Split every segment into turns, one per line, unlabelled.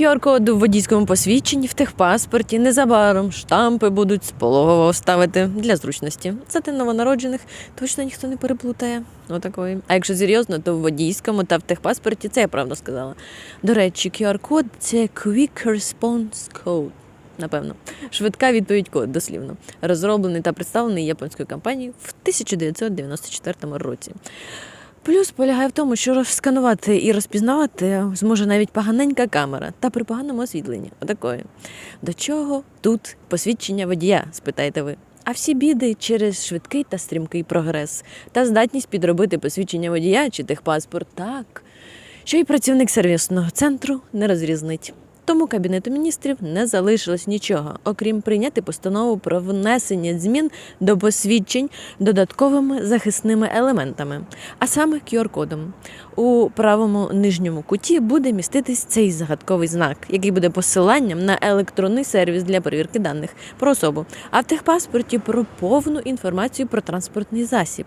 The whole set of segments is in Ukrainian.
QR-код у водійському посвідченні в техпаспорті незабаром штампи будуть з пологового ставити для зручності. Це для новонароджених точно ніхто не переплутає. Отакої. А якщо серйозно, то в водійському та в техпаспорті це я правда сказала. До речі, QR-код це Quick Response Code. Напевно, швидка відповідь код дослівно, розроблений та представлений японською компанією в 1994 році. Плюс полягає в тому, що розсканувати і розпізнавати зможе навіть поганенька камера та при поганому освітленні. Отакої. До чого тут посвідчення водія, спитаєте ви? А всі біди через швидкий та стрімкий прогрес та здатність підробити посвідчення водія чи техпаспорт так, що й працівник сервісного центру не розрізнить. Тому Кабінету міністрів не залишилось нічого, окрім прийняти постанову про внесення змін до посвідчень додатковими захисними елементами, а саме QR-кодом. У правому нижньому куті буде міститись цей загадковий знак, який буде посиланням на електронний сервіс для перевірки даних про особу, а в техпаспорті про повну інформацію про транспортний засіб.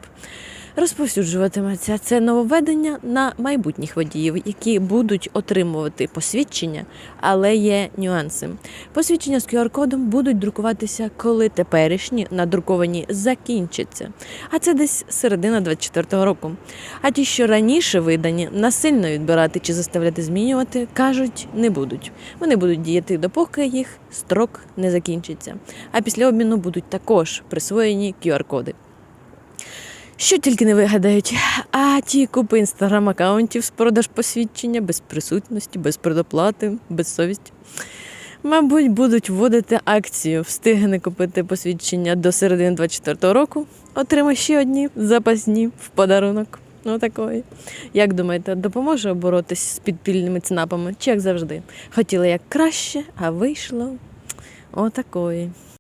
Розповсюджуватиметься це нововведення на майбутніх водіїв, які будуть отримувати посвідчення, але є нюанси. Посвідчення з QR-кодом будуть друкуватися, коли теперішні надруковані закінчаться. А це десь середина 24-го року. А ті, що раніше видані, насильно відбирати чи заставляти змінювати, кажуть, не будуть. Вони будуть діяти допоки їх строк не закінчиться. А після обміну будуть також присвоєні QR-коди. Що тільки не вигадають, а ті купи інстаграм-аккаунтів з продаж посвідчення без присутності, без предоплати, без совісті. Мабуть, будуть вводити акцію встигне купити посвідчення до середини 24-го року, отримай ще одні запасні в подарунок. Ну такої. Як думаєте, допоможе боротись з підпільними ЦНАПами? Чи як завжди? Хотіли як краще, а вийшло отакої.